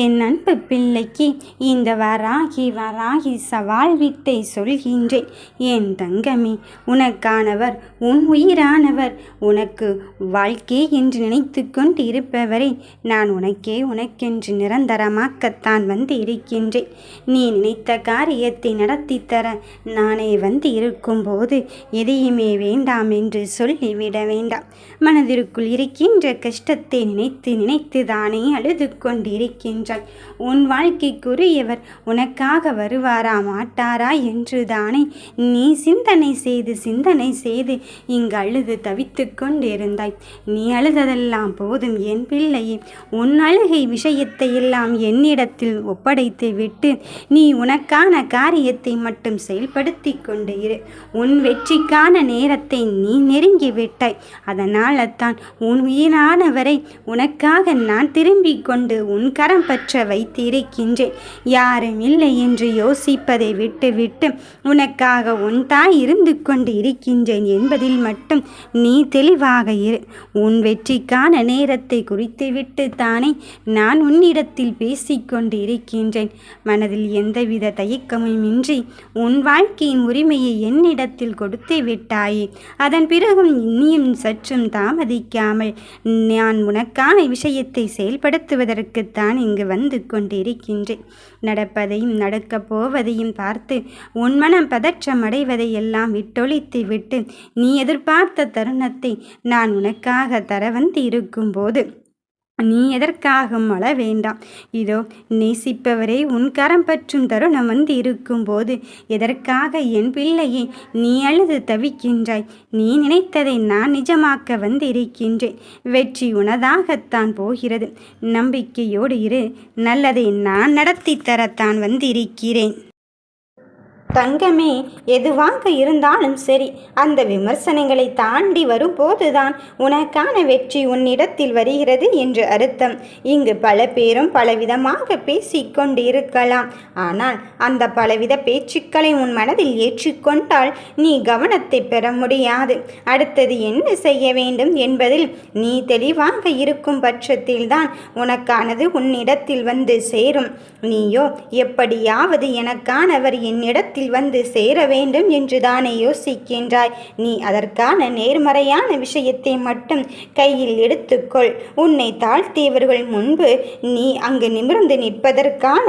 என் அன்பு பிள்ளைக்கு இந்த வராகி வராகி சவால் வித்தை சொல்கின்றேன். என் தங்கமே உனக்கானவர் உன் உயிரானவர் உனக்கு வாழ்க்கை என்று நினைத்து கொண்டு இருப்பவரை நான் உனக்கே உனக்கென்று நிரந்தரமாக்கத்தான் வந்து இருக்கின்றேன். நீ நினைத்த காரியத்தை நடத்தி தர நானே வந்து இருக்கும்போது எதையுமே வேண்டாம் என்று சொல்லிவிட வேண்டாம். மனதிற்குள் இருக்கின்ற கஷ்டத்தை நினைத்து நினைத்து தானே அழுது என்றாள். உன் வாழ்க்கைக்குரியவர் உனக்காக வருவாரா மாட்டாரா என்று தானே நீ சிந்தனை செய்து சிந்தனை செய்து இங்கு அழுது தவித்து கொண்டிருந்தாய். நீ அழுததெல்லாம் போதும் என் பிள்ளையே. உன் அழுகை விஷயத்தை எல்லாம் என்னிடத்தில் ஒப்படைத்து விட்டு நீ உனக்கான காரியத்தை மட்டும் செயல்படுத்தி கொண்டு இரு. உன் வெற்றிக்கான நேரத்தை நீ நெருங்கி விட்டாய். அதனால தான் உன் உயிரானவரை உனக்காக நான் திரும்பிக் கொண்டு உன் கரம் பற்ற வைத்திருக்கின்றேன் யாரும் இல்லை என்று யோசிப்பதை விட்டுவிட்டு உனக்காக உன் தாய் இருந்து கொண்டு இருக்கின்றேன் என்பதில் மட்டும் நீ தெளிவாக இரு. உன் வெற்றிக்கான நேரத்தை குறித்துவிட்டு தானே நான் உன்னிடத்தில் பேசிக்கொண்டு இருக்கின்றேன் மனதில் எந்தவித தயக்கமும் இன்றி உன் வாழ்க்கையின் உரிமையை என்னிடத்தில் கொடுத்து விட்டாயே. அதன் பிறகும் இனியும் சற்றும் தாமதிக்காமல் நான் உனக்கான விஷயத்தை செயல்படுத்துவதற்குத்தான் இங்கு வந்து கொண்டிருக்கின்றேன். நடப்பதையும் நடக்கப் போவதையும் பார்த்து உன் மனம் பதற்றமடைவதை எல்லாம் விட்டொழித்து விட்டு நீ எதிர்பார்த்த தருணத்தை நான் உனக்காக தர வந்து இருக்கும்போது நீ எதற்காக மழ வேண்டாம். இதோ நேசிப்பவரை உன் கரம் பற்றும் தருணம் வந்து இருக்கும்போது எதற்காக என் பிள்ளையை நீ அழுது தவிக்கின்றாய்? நீ நினைத்ததை நான் நிஜமாக்க வந்திருக்கின்றேன். வெற்றி உனதாகத்தான் போகிறது. நம்பிக்கையோடு இரு. நல்லதை நான் நடத்தி தரத்தான் வந்திருக்கிறேன். தங்கமே எதுவாக இருந்தாலும் சரி அந்த விமர்சனங்களை தாண்டி வரும்போதுதான் உனக்கான வெற்றி உன்னிடத்தில் வருகிறது என்று அர்த்தம். இங்கு பல பேரும் பலவிதமாக பேசிக்கொண்டு இருக்கலாம் ஆனால் அந்த பலவித பேச்சுக்களை உன் மனதில் ஏற்றுக்கொண்டால் நீ கவனத்தை பெற முடியாது. அடுத்தது என்ன செய்ய வேண்டும் என்பதில் நீ தெளிவாக இருக்கும் பட்சத்தில்தான் உனக்கானது உன்னிடத்தில் வந்து சேரும். நீயோ எப்படியாவது எனக்கானவர் என்னிடத்தில் இடத்தில் வந்து சேர வேண்டும் என்று தானே யோசிக்கின்றாய். நீ அதற்கான நேர்மறையான விஷயத்தை மட்டும் கையில் எடுத்துக்கொள். உன்னை தாழ்த்தியவர்கள் முன்பு நீ அங்கு நிமிர்ந்து நிற்பதற்கான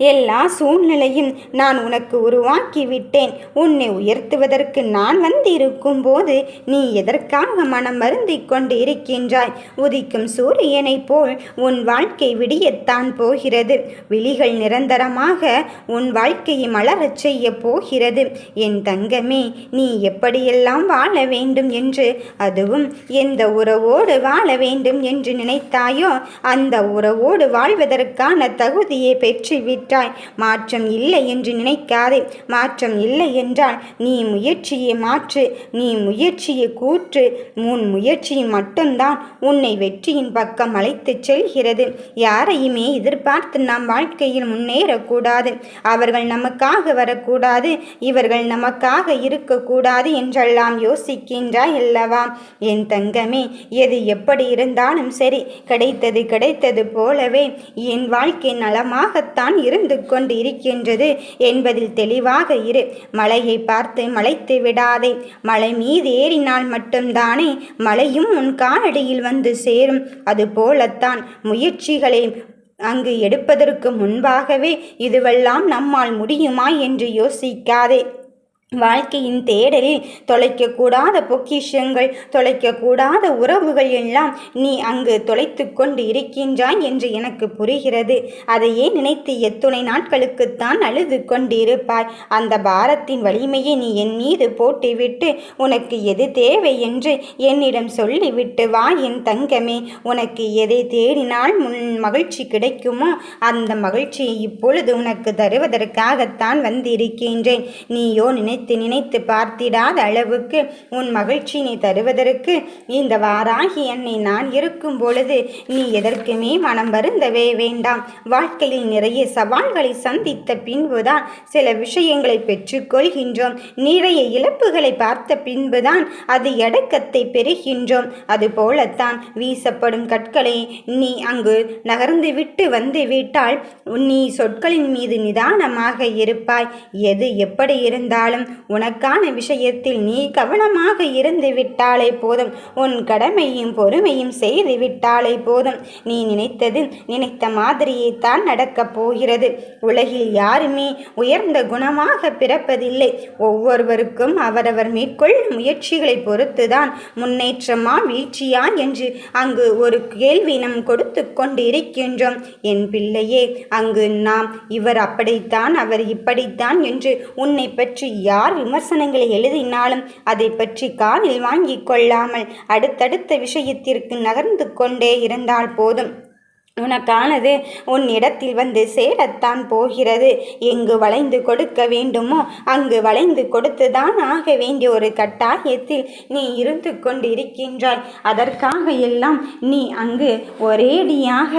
எல்லா சூழ்நிலையும் நான் உனக்கு உருவாக்கி விட்டேன் உன்னை உயர்த்துவதற்கு நான் வந்து இருக்கும்போது நீ எதற்காக மனம் மருந்திக் கொண்டு இருக்கின்றாய் உதிக்கும் சூரியனைப் போல் உன் வாழ்க்கை விடியத்தான் போகிறது. விழிகள் நிரந்தரமாக உன் வாழ்க்கையை மலரச் செய்ய போகிறது. என் தங்கமே நீ எப்படியெல்லாம் வாழ வேண்டும் என்று அதுவும் எந்த உறவோடு வாழ வேண்டும் என்று நினைத்தாயோ அந்த உறவோடு வாழ்வதற்கான தகுதியை பெற்றுவிட்டு பெற்றாய் மாற்றம் இல்லை என்று நினைக்காதே. மாற்றம் இல்லை என்றால் நீ முயற்சியை மாற்று நீ முயற்சியை கூற்று. உன் முயற்சி மட்டும்தான் உன்னை வெற்றியின் பக்கம் அழைத்துச் செல்கிறது. யாரையுமே எதிர்பார்த்து நாம் வாழ்க்கையில் முன்னேறக்கூடாது. அவர்கள் நமக்காக வரக்கூடாது. இவர்கள் நமக்காக இருக்கக்கூடாது என்றெல்லாம் யோசிக்கின்றாய் அல்லவா? என் தங்கமே எது எப்படி இருந்தாலும் சரி கிடைத்தது கிடைத்தது போலவே என் வாழ்க்கை நலமாகத்தான் இரு விழுந்து கொண்டு இருக்கின்றது என்பதில் தெளிவாக இரு. மலையை பார்த்து மலைத்து விடாதே. மலை மீது ஏறினால் மட்டும்தானே மலையும் உன் காலடியில் வந்து சேரும். அதுபோலத்தான் முயற்சிகளை அங்கு எடுப்பதற்கு முன்பாகவே இதுவெல்லாம் நம்மால் முடியுமா என்று யோசிக்காதே. வாழ்க்கையின் தேடலில் தொலைக்கக்கூடாத பொக்கிஷங்கள் தொலைக்கக்கூடாத உறவுகள் எல்லாம் நீ அங்கு தொலைத்து கொண்டு இருக்கின்றாய் என்று எனக்கு புரிகிறது. அதையே நினைத்து எத்துணை நாட்களுக்குத்தான் அழுது கொண்டிருப்பாய். அந்த பாரத்தின் வலிமையை நீ என் மீது போட்டுவிட்டு உனக்கு எது தேவை என்று என்னிடம் சொல்லிவிட்டு வா என் தங்கமே. உனக்கு எதை தேடினால் முன் மகிழ்ச்சி கிடைக்குமோ அந்த மகிழ்ச்சியை இப்பொழுது உனக்கு தருவதற்காகத்தான் வந்திருக்கின்றேன். நீயோ நினை நினைத்து நினைத்து பார்த்திடாத அளவுக்கு உன் மகிழ்ச்சியினை தருவதற்கு இந்த வாராகி என்னை நான் இருக்கும் பொழுது நீ எதற்குமே மனம் வருந்தவே வேண்டாம். வாழ்க்கையில் நிறைய சவால்களை சந்தித்த பின்புதான் சில விஷயங்களை பெற்றுக்கொள்கின்றோம். நிறைய இழப்புகளை பார்த்த பின்புதான் அது எடக்கத்தை பெறுகின்றோம். அதுபோலத்தான் வீசப்படும் கற்களை நீ அங்கு நகர்ந்து விட்டு வந்து விட்டால் நீ சொற்களின் மீது நிதானமாக இருப்பாய். எது எப்படி இருந்தாலும் உனக்கான விஷயத்தில் நீ கவனமாக இருந்து விட்டாலே போதும். உன் கடமையும் பொறுமையும் செய்து விட்டாலே போதும். நீ நினைத்தது நினைத்த மாதிரியே தான் நடக்கப் போகிறது. உலகில் யாருமே உயர்ந்த குணமாக பிறப்பதில்லை. ஒவ்வொருவருக்கும் அவரவர் மேற்கொள்ளும் முயற்சிகளை பொறுத்துதான் முன்னேற்றமா வீழ்ச்சியா என்று அங்கு ஒரு கேள்வி நம் கொடுத்து கொண்டு இருக்கின்றோம் என் பிள்ளையே அங்கு நாம் இவர் அப்படித்தான் அவர் இப்படித்தான் என்று உன்னை பற்றி யார் விமர்சனங்களை எழுதினாலும் அதை பற்றி காதில் வாங்கிக் கொள்ளாமல் அடுத்தடுத்த விஷயத்திற்கு நகர்ந்து கொண்டே இருந்தால் போதும். உனக்கானது உன் இடத்தில் வந்து சேரத்தான் போகிறது. எங்கு வளைந்து கொடுக்க வேண்டுமோ அங்கு வளைந்து கொடுத்துதான் ஆக வேண்டிய ஒரு கட்டாயத்தில் நீ இருந்து கொண்டிருக்கின்றாய். அதற்காக எல்லாம் நீ அங்கு ஒரேடியாக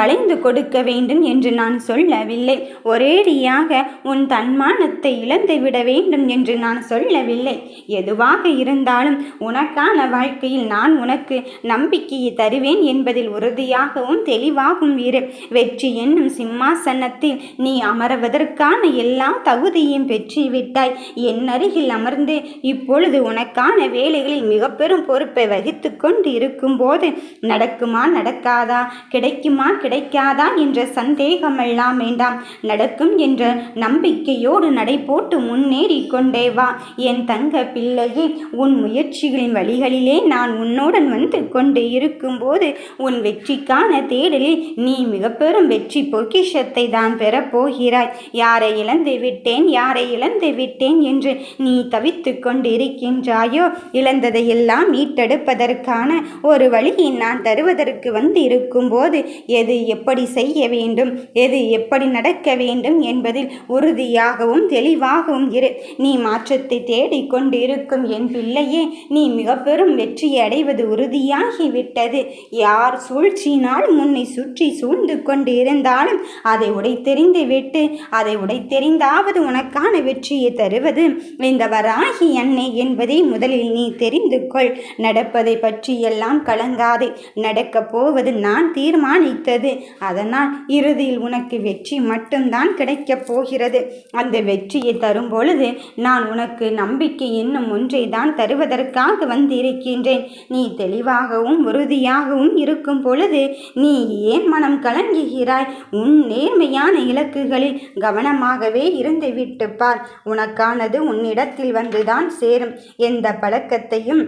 வளைந்து கொடுக்க வேண்டும் என்று நான் சொல்லவில்லை. ஒரேடியாக உன் தன்மானத்தை இழந்து விட வேண்டும் என்று நான் சொல்லவில்லை. எதுவாக இருந்தாலும் உனக்கான வாழ்க்கையில் நான் உனக்கு நம்பிக்கையை தருவேன் என்பதில் உறுதியாகவும் தெரியும் தெளிவாகும் வீர. வெற்றி என்னும் சிம்மாசனத்தில் நீ அமரவதற்கான எல்லா தகுதியும் பெற்றுவிட்டாய். என் அருகில் அமர்ந்து இப்பொழுது உனக்கான வேலைகளில் மிக பெரும் பொறுப்பை வகித்து கொண்டு இருக்கும்போது நடக்குமா நடக்காதா கிடைக்குமா கிடைக்காதா என்ற சந்தேகமெல்லாம் வேண்டாம். நடக்கும் என்ற நம்பிக்கையோடு நடை போட்டு முன்னேறி கொண்டே வா. என் தங்க பிள்ளையே உன் முயற்சிகளின் வழிகளிலே நான் உன்னுடன் வந்து கொண்டு இருக்கும்போது உன் வெற்றிக்கான தேடலில் நீ மிக பெரும் வெற்றி பொக்கிஷத்தை தான் பெறப்போகிறாய் யாரை இழந்து விட்டேன் யாரை இழந்து விட்டேன் என்று நீ தவித்து கொண்டிருக்கின்றாயோ? இழந்ததையெல்லாம் மீட்டெடுப்பதற்கான ஒரு வழியை நான் தருவதற்கு வந்து இருக்கும்போது எது எப்படி செய்ய வேண்டும் எது எப்படி நடக்க வேண்டும் என்பதில் உறுதியாகவும் தெளிவாகவும் இரு. நீ மாற்றத்தை தேடிக்கொண்டு இருக்கும் என் பிள்ளையே நீ மிக பெரும் வெற்றியை அடைவது உறுதியாகிவிட்டது. யார் சூழ்ச்சியினால் உன்னை சுற்றி சூழ்ந்து கொண்டு இருந்தாலும் அதை உடைத்தெறிந்து விட்டு அதை உடைத்தெறிந்தாவது உனக்கான வெற்றியை தருவது இந்த வராகி அன்னை என்பதை முதலில் நீ தெரிந்து கொள். நடப்பதை பற்றியெல்லாம் கலங்காதே. நடக்கப் போவது நான் தீர்மானித்தது. அதனால் இறுதியில் உனக்கு வெற்றி மட்டும்தான் கிடைக்கப் போகிறது. அந்த வெற்றியை தரும் பொழுது நான் உனக்கு நம்பிக்கை என்னும் ஒன்றை தான் தருவதற்காக வந்திருக்கின்றேன். நீ தெளிவாகவும் உறுதியாகவும் இருக்கும் பொழுது நீ நீ ஏன் மனம் கலங்குகிறாய். உன் நேர்மையான இலக்குகளில் கவனமாகவே இருந்து விட்டு பார். உனக்கானது உன்னிடத்தில் வந்துதான் சேரும். எந்த பழக்கத்தையும்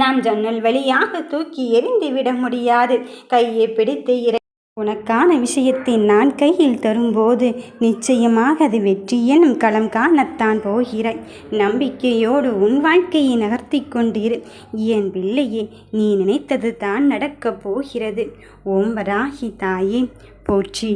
நாம் ஜன்னல் வழியாக தூக்கி எறிந்துவிட முடியாது. கையை பிடித்து இறை உனக்கான விஷயத்தை நான் கையில் தரும்போது நிச்சயமாக அது வெற்றி எனும் களம் காணத்தான் போகிறாய். நம்பிக்கையோடு உன் வாழ்க்கையை நகர்த்தி கொண்டிரு. என் பிள்ளையே நீ நினைத்தது தான் நடக்கப் போகிறது. ஓம் வராகி தாயே போற்றி.